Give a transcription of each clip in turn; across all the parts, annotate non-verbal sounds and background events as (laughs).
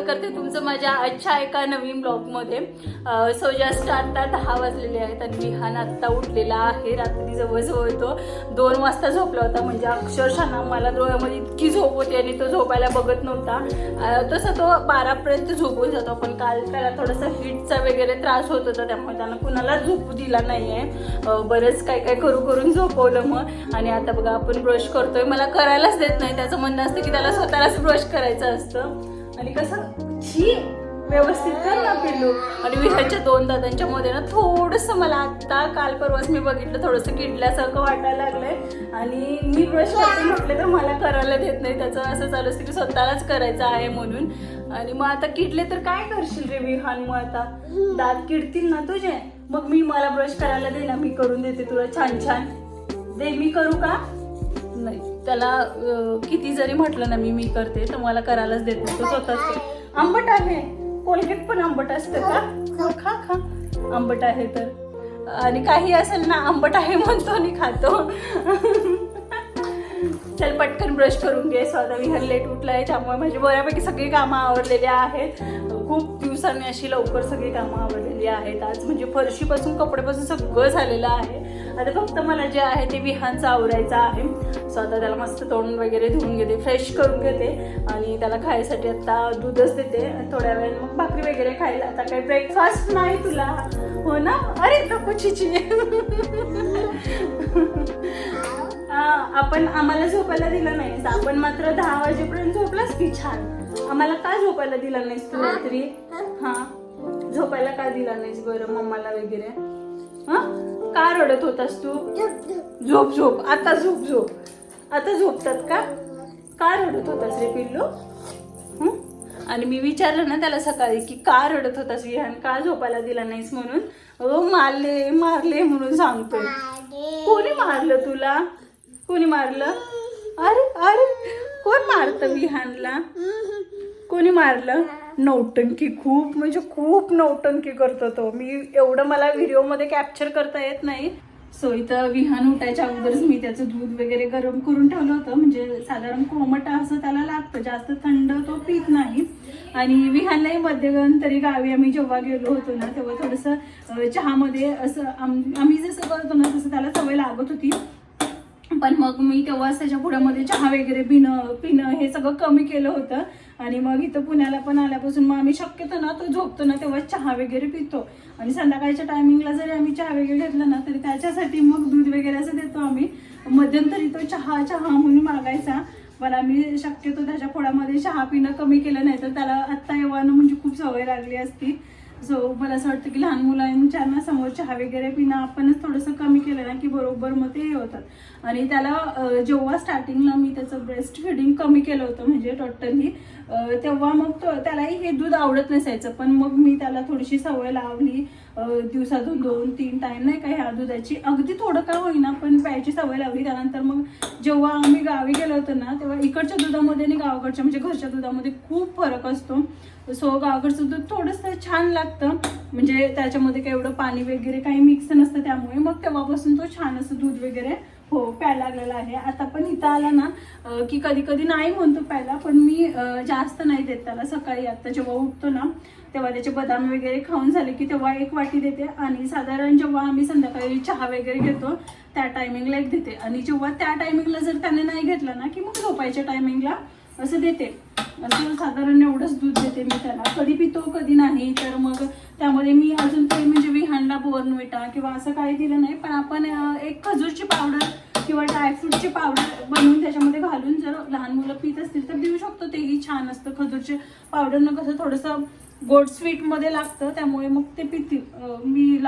स्वागत करते. तुमचं माझ्या आजच्या एका नवीन ब्लॉगमध्ये सो जस्ट आता दहा वाजलेले आहेत आणि विहान आत्ता उठलेला आहे. रात्री जवळजवळ तो दोन वाजता झोपला होता. म्हणजे अक्षरशः ना मला डोळ्यामध्ये इतकी झोप होती आणि तो झोपायला बघत नव्हता. तसं तो बारापर्यंत झोपून जातो. पण काल त्याला थोडासा हिटचा वगैरे त्रास होत होता. त्यामुळे त्यानं कुणाला झोपू दिला नाही आहे बरंच काय काय करू करून झोपवलं मग. आणि आता बघा आपण ब्रश करतोय. मला करायलाच देत नाही. त्याचं म्हणणं असतं की त्याला स्वतःलाच ब्रश करायचं असतं. आणि कसं छी व्यवस्थित कर ना पिल्लू. आणि विहाच्या दोन दादांच्या मध्ये ना थोडंसं मला आत्ता काल परवाच मी बघितलं थोडंसं किडल्यासारखं वाटायला लागलंय. आणि मी ब्रश करते म्हटलं तर मला करायला देत नाही. त्याचं असं चालू असतं की स्वतःलाच करायचं आहे म्हणून. आणि मग आता किडले तर काय करशील रे विहान? मग आता दात किडतील ना तुझे. मग मी मला ब्रश करायला दे ना मी करून देते तुला. छान छान. दे मी करू का? त्याला किती जरी म्हटलं ना मी मी करते तर मला करायलाच देत नाही. तो स्वतःच. आंबट आहे. कोलगेट पण आंबट असतं का? खा खा. आंबट आहे तर. आणि काही असेल ना आंबट आहे म्हणतो आणि खातो. चल पटकन ब्रश करून घे. स्वतः विहार लेट उठलाय त्यामुळे माझी बऱ्यापैकी सगळी कामं आवरलेली आहेत. खूप दिवसांनी अशी लवकर सगळी कामं आवरलेली आहेत. आज म्हणजे फरशीपासून कपडेपासून सगळं झालेलं आहे. आता फक्त मला जे आहे ते विहानचं आवरायचं आहे. स्वतः त्याला मस्त तोंड वगैरे धुवून घेते फ्रेश करून घेते. आणि त्याला खायसाठी आता दूधच देते. थोड्या वेळ मग भाकरी वगैरे खायला. आता काही ब्रेकफास्ट नाही तुला. हो ना? अरे नको चिची. (laughs) हा, आपण आम्हाला झोपायला दिलं नाही. आपण मात्र दहा वाजेपर्यंत झोपलास की छान. आम्हाला का झोपायला दिला नाहीस तू रात्री? हा. झोपायला का दिला नाहीस बरं मम्माला वगैरे? हा? का रडत होतास तू? झोप झोप. आता झोप झोप. आता झोपतात का? का रडत होतास रे पिल्लू? आणि मी विचारलं ना त्याला सकाळी की का रडत होतास विहान का झोपायला दिला नाहीस म्हणून? अहो मारले मारले म्हणून सांगतोय. कोणी मारलं तुला? कोणी मारलं? अरे अरे. कोण मारतं विहानला कोणी मारलं? नौटंकी खूप म्हणजे खूप नौटंकी करतो तो. मी एवढं मला व्हिडिओमध्ये कॅप्चर करता येत नाही. सो इथं विहान उठायच्या अगोदरच मी त्याचं दूध वगैरे गरम करून ठेवलं होतं. म्हणजे साधारण कोमट असं त्याला लागतं. जास्त थंड तो पित नाही. आणि विहानलाही मध्यंतरी गावी आम्ही जेव्हा गेलो होतो ना तेव्हा थोडंसं चहामध्ये असं आम- आम्ही जसं करतो ना तसं त्याला सवय लागत होती. पण मग मी तेव्हाच त्याच्या पुढ्यामध्ये चहा वगैरे पिणं पिणं हे सगळं कमी केलं होतं. आणि मग इथं पुण्याला पण आल्यापासून मग आम्ही शक्यतो ना तो झोपतो ना तेव्हा चहा वगैरे पितो. आणि संध्याकाळच्या टायमिंगला जरी आम्ही चहा वगैरे घेतला ना तरी त्याच्यासाठी मग दूध वगैरे असं देतो आम्ही. मध्यंतरी तो चहा चहा म्हणून मागायचा. पण आम्ही शक्यतो त्याच्या फोडामध्ये चहा पिणं कमी केलं नाही तर त्याला आत्ता येवानं म्हणजे खूप सवय लागली असती. सो मला असं वाटतं की लहान मुलांच्या ना समोर चहा वगैरे पिणं आपणच थोडंसं कमी केलं ना की बरोबर मग ते हे होतात. आणि त्याला जेव्हा स्टार्टिंगला मी त्याचं ब्रेस्ट फिडिंग कमी केलं होतं म्हणजे टोटली तेव्हा मग तो त्यालाही हे दूध आवडत नसायचं. पण मग मी त्याला थोडीशी सवय लावली दिवसातून दोन तीन टाईम नाही का ह्या दुधाची. अगदी थोडं का होईना पण प्यायची सवय लावली. त्यानंतर मग जेव्हा आम्ही गावी गेलो होतो ना तेव्हा इकडच्या दुधामध्ये आणि गावाकडच्या म्हणजे घरच्या दुधामध्ये खूप फरक असतो. सो गावाकडचं दूध थोडंसं छान लागतं. म्हणजे त्याच्यामध्ये काही एवढं पाणी वगैरे काही मिक्स नसतं त्यामुळे. मग तेव्हापासून तो छान असं दूध वगैरे हो प्यायला लागलेला आहे. आता पण इथं आला ना की कधी कधी नाही म्हणतो प्यायला पण मी जास्त नाही देत त्याला. सकाळी आता जेव्हा उठतो ना तेव्हा त्याचे बदाम वगैरे खाऊन झाले की तेव्हा एक वाटी देते. आणि साधारण जेव्हा आम्ही संध्याकाळी चहा वगैरे घेतो त्या टायमिंगला एक देते. आणि जेव्हा त्या टायमिंगला जर त्याने नाही घेतला ना की मग झोपायच्या टायमिंगला असं देते. असं साधारण एवढंच दूध देते मी त्याला. कधी पितो कधी नाही. तर मग त्यामध्ये मी अजून काही म्हणजे विहानला बोर्नविटा किंवा असं काही दिलं नाही. पण आपण एक खजूरची पावडर किंवा ड्रायफ्रूटची पावडर बनवून त्याच्यामध्ये घालून जर लहान मुलं पित असतील तर देऊ शकतो. तेही छान असतं. खजूरचे पावडरनं कसं थोडंसं गोड स्वीटमध्ये लागतं. त्यामुळे मग ते पितील.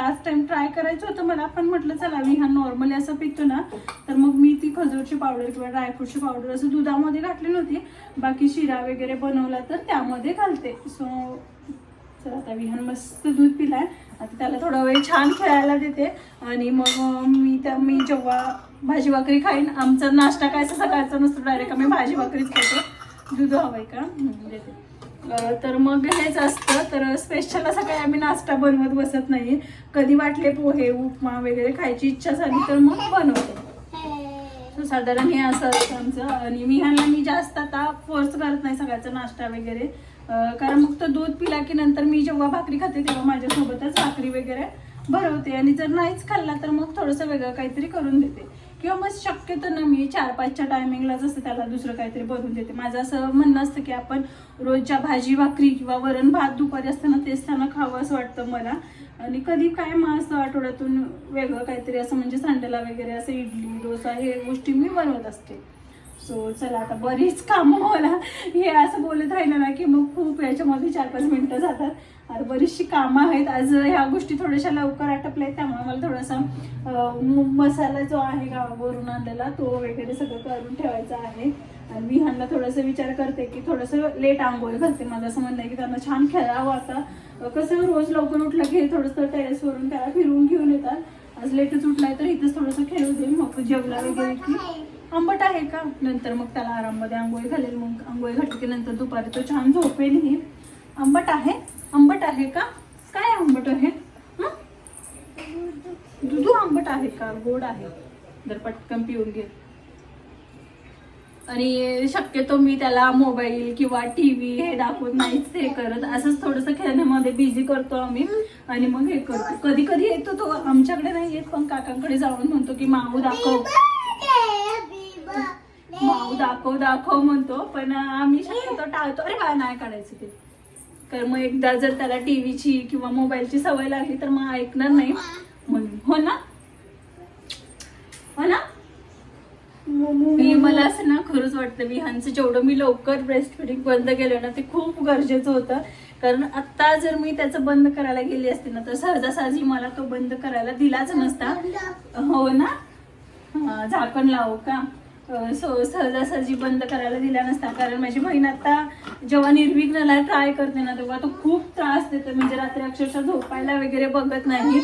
लास्ट टाइम ट्राय करायचं होतं मला पण म्हटलं चला विहान नॉर्मली असं पितो ना तर मग मी ती खजूरची पावडर किंवा ड्रायफ्रूटची पावडर असं दुधामध्ये घातली नव्हती. बाकी शिरा वगैरे बनवला तर त्यामध्ये घालते. सो चला आता विहान मस्त दूध पिलाय. आता त्याला थोडा वेळ छान खेळायला देते. आणि मग मी त्या मी जेव्हा भाजी भाकरी खाईन आमचा नाश्ता काय असं सकाळचा नसतो डायरेक्ट आम्ही भाजी भाकरीच खातो. दूध हवंय का? देते. तर मग हेच असतं. तर स्पेशल असं काही आम्ही नाश्ता बनवत बसत नाही. कधी वाटले पोहे उपमा वगैरे खायची इच्छा झाली तर मग बनवते. साधारण हे असं असतं आमचं. आणि मी ह्यांना मी जास्त आता फोर्स करत नाही सगळ्याचा नाश्ता वगैरे. कारण मग तो दूध पिला की नंतर मी जेव्हा भाकरी खाते तेव्हा माझ्यासोबतच भाकरी वगैरे भरवते. आणि जर नाहीच खाल्ला तर मग थोडंसं वेगळं काहीतरी करून देते. किंवा मग शक्यतो ना मी चार पाचच्या टायमिंगला जसं त्याला दुसरं काहीतरी बनवून देते. माझं असं म्हणणं असतं की आपण रोजच्या भाजी भाकरी किंवा वरण भात दुपारी असताना तेच त्यांना खावं असं वाटतं मला. आणि कधी काय मग असं आठवड्यातून वेगळं काहीतरी असं म्हणजे संडेला वगैरे असं इडली डोसा हे गोष्टी मी बनवत असते. सो चला आता बरीच कामं मला हे असं बोलत राहिलं ना की मग खूप याच्यामध्ये चार पाच मिनटं जातात. आता बरीचशी कामं आहेत. आज ह्या गोष्टी थोड्याशा लवकर आटपल्या आहेत. त्यामुळे मला थोडासा मसाला जो आहे गावावरून आणलेला तो वगैरे सगळं करून ठेवायचा आहे. आणि मी ह्यांना थोडंसं विचार करते की थोडंसं लेट आंघोळ घालते. माझं असं म्हणणं आहे की त्यांना छान खेळावं आता. कसं रोज लवकर उठलं की थोडंसं टेरेसवरून त्याला फिरवून घेऊन येतात. आज लेटच उठलाय तर इथंच थोडंसं खेळू दे. मग जेवला वगैरे की आंबट आहे का? नंतर मग त्याला आराममध्ये आंघोळी घालेल मग आंघोळी घातली की नंतर दुपारी तो छान झोपेलही आंबट आहे? आंबट आहे का? काय आंबट आहे? दुधू आंबट आहे का? गोड आहे. जर पटकन पिऊन घे. आणि शक्यतो मी त्याला मोबाईल किंवा टीव्ही हे दाखवत नाहीच हे करत. असंच थोडंसं खेळण्यामध्ये बिझी करतो आम्ही. आणि मग हे करतो. कधी कधी येतो तो. आमच्याकडे नाही येत पण काकांकडे जाऊन म्हणतो की माऊ दाखव. माऊ दाखव दाखव म्हणतो पण आम्ही शक्यतो टाळतो. अरे बाळा नाही काढायचं ते. कारण मग एकदा जर त्याला टीव्हीची किंवा मोबाईलची सवय लागली तर मग ऐकणार नाही. म्हणून हो ना? हो ना? मी मला असं ना खरंच वाटतं विहानचं जेवढं मी लवकर ब्रेस्ट फिडिंग बंद केलं ना ते खूप गरजेचं होतं. कारण आत्ता जर मी त्याचं बंद करायला गेली असते ना तर सहजासहजी मला तो बंद करायला दिलाच नसता. हो ना? झाकण लावू का? सो सहजासहजी बंद करायला दिला नसता. कारण माझी बहीण आता जेव्हा निर्विघ्नला ट्राय करते ना तेव्हा तो खूप त्रास देतो. म्हणजे रात्री अक्षरशः झोपायला वगैरे बघत नाही.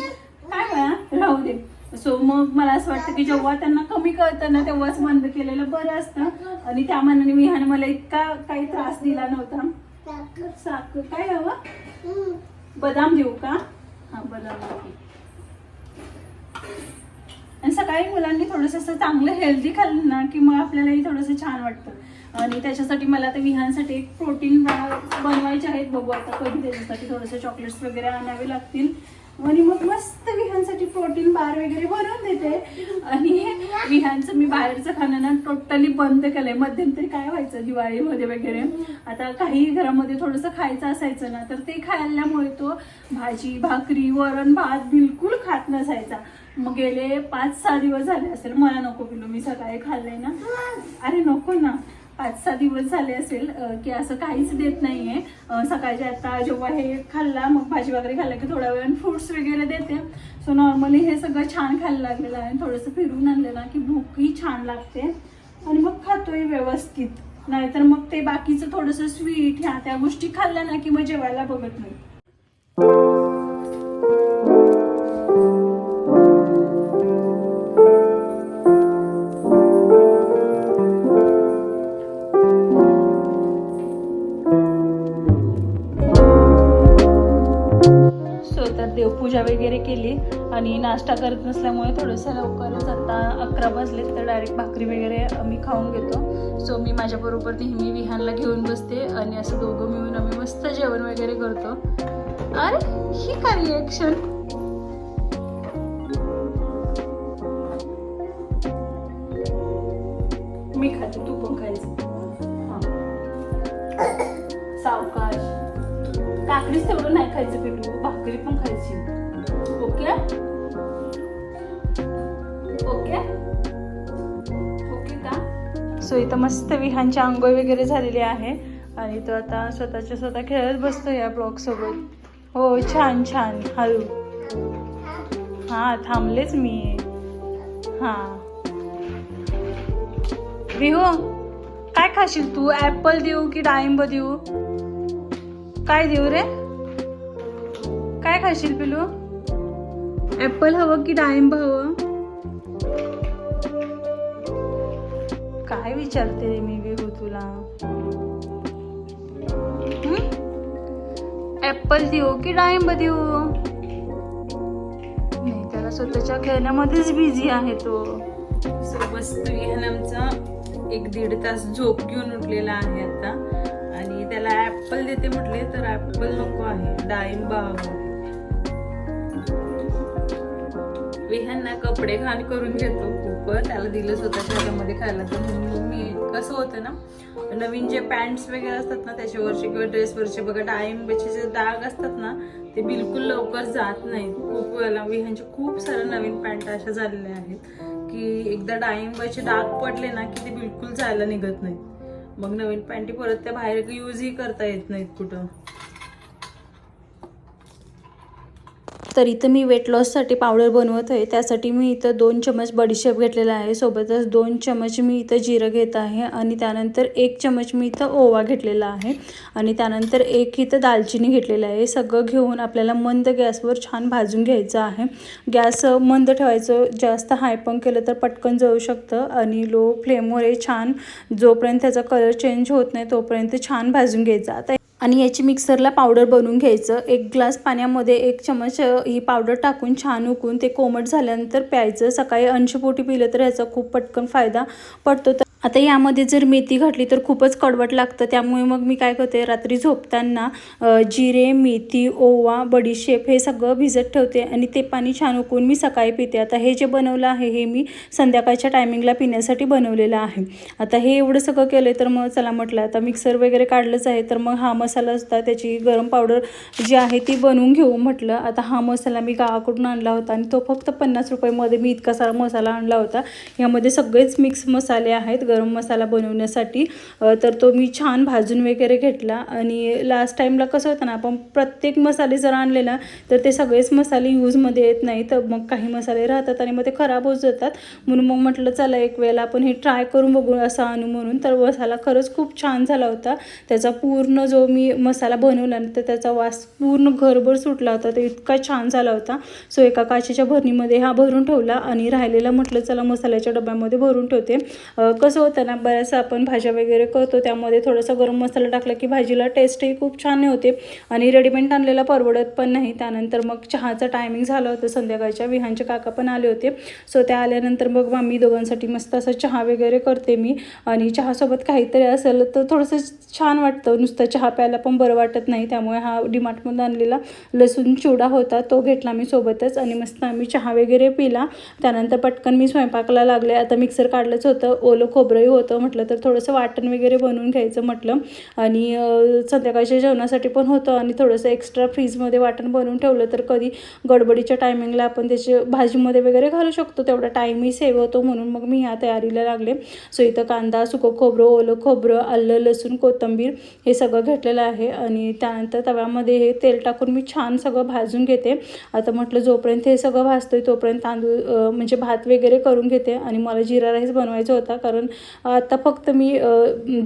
काय बया राहू दे. सो मग मला असं वाटतं की जेव्हा त्यांना कमी कळतं ना तेव्हाच बंद केलेलं बरं असतं. आणि त्या मानाने विहान मला इतका काही त्रास दिला नव्हता. साखर. काय हवं? बदाम देऊ का? हा बदाम. आणि सकाळी मुलांनी थोडंसं असं चांगलं हेल्दी खाल्लं ना की मग आपल्यालाही थोडंसं छान वाटतं. आणि त्याच्यासाठी मला आता विहांसाठी एक प्रोटीन बनवायचे आहेत. बघू आता कधी त्याच्यासाठी थोडंसं चॉकलेट्स वगैरे आणावे लागतील. आणि मग मस्त विहांसाठी प्रोटीन बार वगैरे बनवून देते. आणि विहांचं मी बाहेरचं खाणं ना टोटली बंद केलंय. मध्यंतरी काय व्हायचं? दिवाळीमध्ये वगैरे. आता काही घरामध्ये थोडंसं खायचं असायचं ना तर ते खाल्ल्यामुळे तो भाजी भाकरी वरण भात बिलकुल खात नसायचा. मग गेले पाच सहा दिवस झाले असेल. मला नको पिलो मी सकाळी खाल्लंय ना. अरे नको ना. पाच सहा दिवस झाले असेल की असं काहीच देत नाहीये. अं, सकाळच्या आता जेव्हा हे खाल्ला मग भाजी वगैरे खाल्ला की थोड्या वेळाने फ्रुट्स वगैरे देते. सो नॉर्मली हे सगळं छान खायला लागलेलं आहे. थोडंसं फिरून आणलेलं की भूकही छान लागते. आणि मग खातोय व्यवस्थित. नाहीतर मग ते बाकीचं थोडंसं स्वीट ह्या त्या गोष्टी खाल्ल्या ना की मग जेवायला बघत नाही. पूजा वगैरे केली आणि नाश्ता करत नसल्यामुळे थोडंसं लवकरच आता अकरा वाजले तर डायरेक्ट भाकरी वगैरे आम्ही खाऊन घेतो. सो मी माझ्याबरोबर नेहमी विहानला घेऊन बसते आणि असं दोघं मिळून आम्ही मस्त जेवण वगैरे करतो. अरे ही काय रिॲक्शन काकडीच तेवढं नाही खायचं पिठू भाकरी पण खायची. ओके? ओके? ओके का? सो इथं मस्त विहानची आंघोळ वगैरे झालेली आहे. आणि तो आता स्वतःच्या स्वतः खेळत बसतो या ब्लॉग सोबत. हो छान छान. हळू. हां थांबलेच मी. हां. विहू काय खाशील तू? ऍपल देऊ की डाळिंब देऊ? काय देऊ रे? काय खाशील पिलू? ऍपल हवं की डाळिंब हवं? काय विचारते रे मी विहू तुला ऍपल देऊ की डाळिंब देऊ? नाही त्याला स्वतःच्या खेळण्यामध्येच बिझी आहे तो. मस्त विहान आमचा एक दीड तास झोप घेऊन उठलेला आहे आता. आणि त्याला ऍपल देते म्हटले तर ऍपल नको आहे डाळिंब हवं. विहांना कपडे घाण करून घेतो. खूप त्याला दिलं स्वतःच्या ह्याच्यामध्ये खायला. तर म्हणून मी कसं होतं ना नवीन जे पॅन्ट्स वगैरे असतात ना त्याच्यावरचे किंवा ड्रेसवरचे बघा डाळिंबाचे जे डाग असतात ना ते बिलकुल लवकर जात नाहीत. खूप वेळेला विहांचे खूप साऱ्या नवीन पॅन्ट अशा झालेल्या आहेत की एकदा डाळिंबाचे डाग पडले ना की ते बिलकुल जायला निघत नाही मग नवीन पॅन्टी परत त्या बाहेर यूजही करता येत नाहीत कुठं. तर इथं मी वेट लॉससाठी पावडर बनवत आहे. त्यासाठी मी इथं दोन चमच बडीशेप घेतलेला आहे. सोबतच दोन चमच मी इथं जिरं घेत आहे आणि त्यानंतर एक चमच मी इथं ओवा घेतलेला आहे आणि त्यानंतर एक इथं दालचिनी घेतलेलं आहे. सगळं घेऊन आपल्याला मंद गॅसवर छान भाजून घ्यायचं आहे. गॅस मंद ठेवायचं जास्त हाय पण केलं तर पटकन जळू शकतं आणि लो फ्लेमवर हे छान जोपर्यंत त्याचा कलर चेंज होत नाही तोपर्यंत छान भाजून घ्यायचं. आता आणि याची मिक्सरला पावडर बनवून घ्यायचं. एक ग्लास पाण्यामध्ये एक चमच ही पावडर टाकून छान उकून ते कोमट झाल्यानंतर प्यायचं. सकाळी अंशपोटी पिलं तर ह्याचा खूप पटकन फायदा पडतो. तर आता यामध्ये जर मेथी घातली तर खूपच कडवट लागतं. त्यामुळे मग मी काय करते रात्री झोपताना जिरे मेथी ओवा बडीशेप हे सगळं भिजत ठेवते आणि ते पाणी छान उकळून मी सकाळी पिते. आता हे जे बनवलं आहे हे मी संध्याकाळच्या टायमिंगला पिण्यासाठी बनवलेलं आहे. आता हे एवढं सगळं केलं तर मग चला म्हटलं आता मिक्सर वगैरे काढलंच आहे तर मग हा मसाला असता त्याची गरम पावडर जी आहे ती बनवून घेऊ म्हटलं. आता हा मसाला मी गावाकडून आणला होता आणि तो फक्त पन्नास रुपयामध्ये मी इतका सारा मसाला आणला होता. यामध्ये सगळेच मिक्स मसाले आहेत. गरम मसाला बनवण्यासाठी तर तो मी छान भाजून वगैरे घेतला. आणि लास्ट टाईमला कसं होतं ना आपण प्रत्येक मसाले जर आणले ना तर ते सगळेच मसाले यूजमध्ये येत नाही. तर मग काही मसाले राहतात आणि मग ते खराब होत जातात. म्हणून मग म्हटलं चला एक वेळेला आपण हे ट्राय करून बघू असं आणू म्हणून. तर मसाला खरंच खूप छान झाला होता. त्याचा पूर्ण जो मी मसाला बनवला तर त्याचा वास पूर्ण घरभर सुटला होता. तो इतका छान झाला होता. सो एका काचेच्या भरणीमध्ये हा भरून ठेवला आणि राहिलेला म्हटलं चला मसाल्याच्या डब्यामध्ये भरून ठेवते. कसं कसं होतं ना बऱ्याच आपण भाज्या वगैरे करतो त्यामध्ये थोडासा गरम मसाला टाकला की भाजीला टेस्टही खूप छान होते. आणि रेडीमेड आणलेला परवडत पण नाही. त्यानंतर मग चहाचा टायमिंग झालं होतं. संध्याकाळच्या विहानचे काका पण आले होते. सो त्या आल्यानंतर मग आम्ही दोघांसाठी मस्त असं चहा वगैरे करते मी. आणि चहासोबत काहीतरी असेल तर थोडंसं छान वाटतं. नुसतं चहा प्यायला पण बरं वाटत नाही. त्यामुळे हा डिमार्टमधून आणलेला लसूण चिवडा होता. तो घेतला मी सोबतच आणि मस्त आम्ही चहा वगैरे पिला. त्यानंतर पटकन मी स्वयंपाकाला लागले. आता मिक्सर काढलंच होतं. ओलं खोबरंही होतं म्हटलं तर थोडंसं वाटण वगैरे बनवून घ्यायचं म्हटलं. आणि संध्याकाळच्या जेवणासाठी पण होतं आणि थोडंसं एक्स्ट्रा फ्रीजमध्ये वाटण बनवून ठेवलं तर कधी गडबडीच्या टायमिंगला आपण त्याचे भाजीमध्ये वगैरे घालू शकतो. तेवढा टाईमही सेव्ह होतो म्हणून मग मी ह्या तयारीला लागले. सो इथं कांदा सुकं खोबरं ओलं खोबरं आलं लसूण कोथिंबीर हे सगळं घेतलेलं आहे. आणि त्यानंतर तव्यामध्ये हे तेल टाकून मी छान सगळं भाजून घेते. आता म्हटलं जोपर्यंत हे सगळं भाजतोय तोपर्यंत तांदूळ म्हणजे भात वगैरे करून घेते. आणि मला जिरा राईस बनवायचा होता कारण आता फक्त मी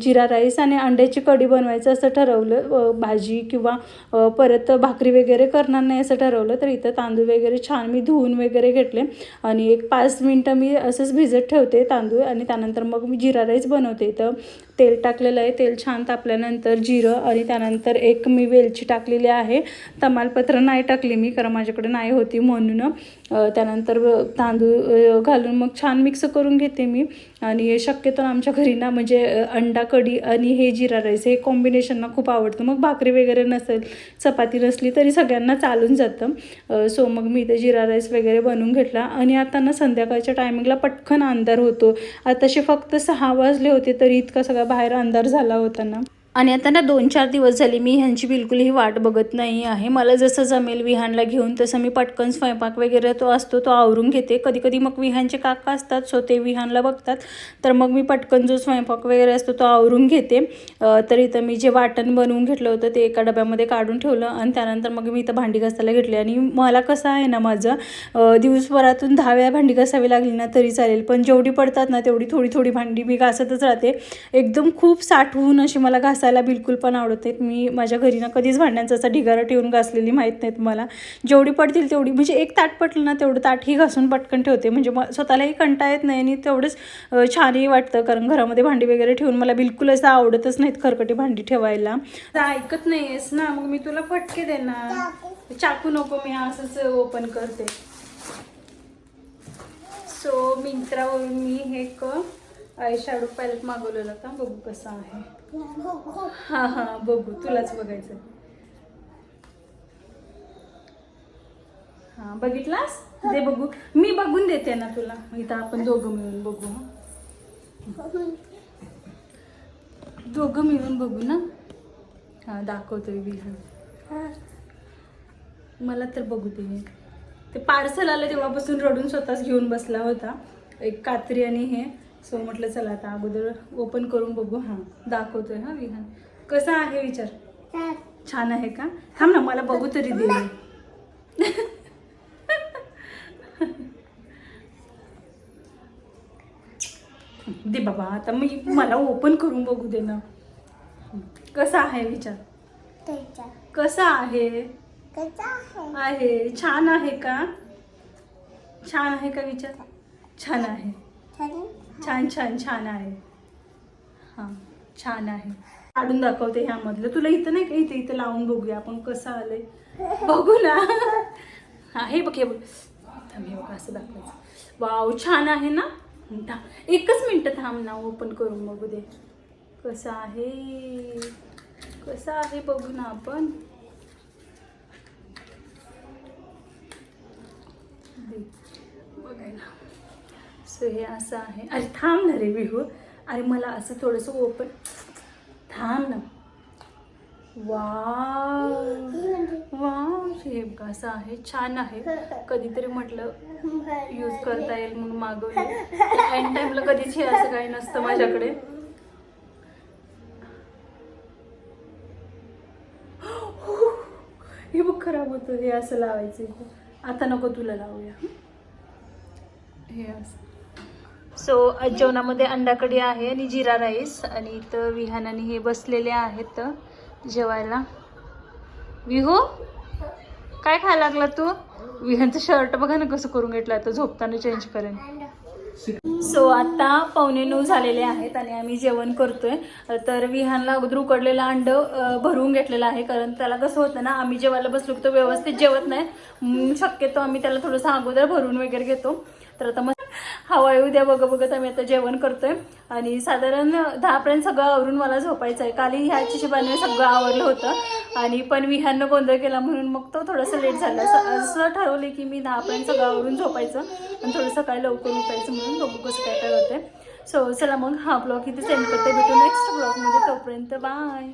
जिरा राईस आणि अंड्याची कढी बनवायचं असं ठरवलं भाजी किंवा परत भाकरी वगैरे करणार नाही असं ठरवलं तर इथं तांदूळ वगैरे छान मी धुवून वगैरे घेतले. आणि एक पाच मिनटं मी असंच भिजत ठेवते तांदूळ आणि त्यानंतर मग मी जिरा राईस बनवते. इथं तेल टाकलेलं आहे. तेल छान तापल्यानंतर जिरं आणि त्यानंतर एक मी वेलची टाकलेली आहे. तमालपत्र नाही टाकली मी कारण माझ्याकडे नाही होती म्हणून. त्यानंतर तांदूळ घालून मग छान मिक्स करून घेते मी. आणि शक्यतो आमच्या घरी ना म्हणजे अंडा कढी आणि हे जिरा राईस हे कॉम्बिनेशन ना खूप आवडतं. मग भाकरी वगैरे नसेल चपाती नसली तरी सगळ्यांना चालून जातं. सो मग मी इथे जिरा राईस वगैरे बनवून घेतला. आणि आता ना संध्याकाळच्या टायमिंगला पटकन अंधार होतो. आताशे फक्त सहा वाजले होते तरी इतका सगळा बाहेर अंधार झाला होता ना. आणि आता ना दोन चार दिवस झाले मी ह्यांची बिलकुलही वाट बघत नाही आहे. मला जसं जमेल विहानला घेऊन तसं मी पटकन स्वयंपाक वगैरे तो असतो तो आवरून घेते. कधी कधी मग विहानचे काका असतात सो ते विहानला बघतात. तर मग मी पटकन जो स्वयंपाक वगैरे असतो तो आवरून घेते. तर इथं मी जे वाटण बनवून घेतलं होतं ते एका डब्यामध्ये काढून ठेवलं आणि त्यानंतर मग मी इथं भांडी घासायला घेतली. आणि मला कसं आहे ना माझं दिवसभरातून दहा वेळा भांडी घासावी लागली ना तरी चालेल. पण जेवढी पडतात ना तेवढी थोडी थोडी भांडी मी घासतच राहते. एकदम खूप साठवून अशी मला घास घासायला बिलकुल पण आवडत नाहीत. मी माझ्या घरी ना कधीच भांड्यांचा असा ढिगारा ठेवून घासलेली माहीत नाहीत मला. जेवढी पडतील तेवढी म्हणजे एक ताट पटलं ना तेवढं ताटही घासून पटकन ठेवते. म्हणजे म स्वतःलाही कंटा येत नाही आणि तेवढंच छानही वाटतं. कारण घरामध्ये भांडी वगैरे ठेवून मला बिलकुल असं आवडतच नाहीत खरकटी भांडी ठेवायला. ऐकत नाही आहेस ना मग मी तुला फटके देणार. चाकू नको मी असंच ओपन करते. सो मिंत्रावरून मी हे क आय शॅडो पॅलेट मागवलेला का बघू कसा आहे. (laughs) हा हा बघू. तुलाच बघायचं हा बघितलास? दे बघू. मी बघून देते ना तुला. इथं आपण दोघं मिळून बघू हा. दोघं मिळून बघू ना. हा दाखवतोय विहान मला तर बघू दे. ते पार्सल आलं तेव्हापासून रडून स्वतःच घेऊन बसला होता. एक कात्री आणि हे. सो म्हटलं चला आता अगोदर ओपन करून बघू. हां दाखवतोय हा विहान. कसं आहे विचार? छान. आहे का? थांब ना मला बघू तरी दे. दे बाबा आता मी मला ओपन करून बघू दे ना. कसा आहे विचार? कसा आहे? आहे? छान आहे का? छान आहे का विचार? छान आहे. छान छान छान आहे. हां छान आहे. काढून दाखवते ह्यामधलं. तुला इथं नाही का इथे इथं लावून बघूया आपण कसं आलंय. बघू ना. हा हे बघ हे बघ. थांब हे बघ असं दाखवायचं. वाव छान आहे ना? थांब. एकच मिनटं थांब ना ओपन करून बघू दे. कसं आहे? कसं आहे बघू ना आपण. बघायला. सो हे असं आहे. अरे थांब ना रे विहू. अरे मला असं थोडंसं ओपन थांब ना. वा वा हे बघ असं आहे. छान आहे. कधीतरी म्हटलं यूज करता येईल म्हणून मागवले. एन टाइमला कधीच हे असं काही नसतं माझ्याकडे. हे बघ खराब होतं. हे असं लावायचं आता नको तुला लावूया. हे असं. सो आज जेवणामध्ये अंडा कढी आहे आणि जिरा राईस आणि इथं विहान आणि हे बसलेले आहेत जेवायला. विहू काय खायला लागला तू? विहानचं शर्ट बघा ना कसं करून घेतलं आता झोपताना चेंज करेन. सो आता पावणे नऊ झालेले आहेत आणि आम्ही जेवण करतोय. तर विहानला अगोदर उकडलेलं अंड भरून घेतलेलं आहे कारण त्याला कसं होतं ना आम्ही जेवायला बसलो तो व्यवस्थित जेवत नाही. शक्यतो आम्ही त्याला थोडंसं अगोदर भरून वगैरे घेतो. तर आता मग (laughs) हवा येऊ द्या बघत बघत आम्ही आता जेवण करतोय. आणि साधारण दहापर्यंत सगळं आवरून मला झोपायचं आहे काली ह्याची शिबाने सगळं आवरलं होतं. आणि पण विहाननं गोंधळ केला म्हणून मग तो थोडंसं लेट झाला. असं असं ठरवले की मी दहापर्यंत सगळं आवरून झोपायचं आणि थोडं सकाळी लवकर उठायचं म्हणून बघू कसं काय काय होतं सो चला मग हा ब्लॉग इथे सेंड करते. भेटू नेक्स्ट ब्लॉगमध्ये तोपर्यंत बाय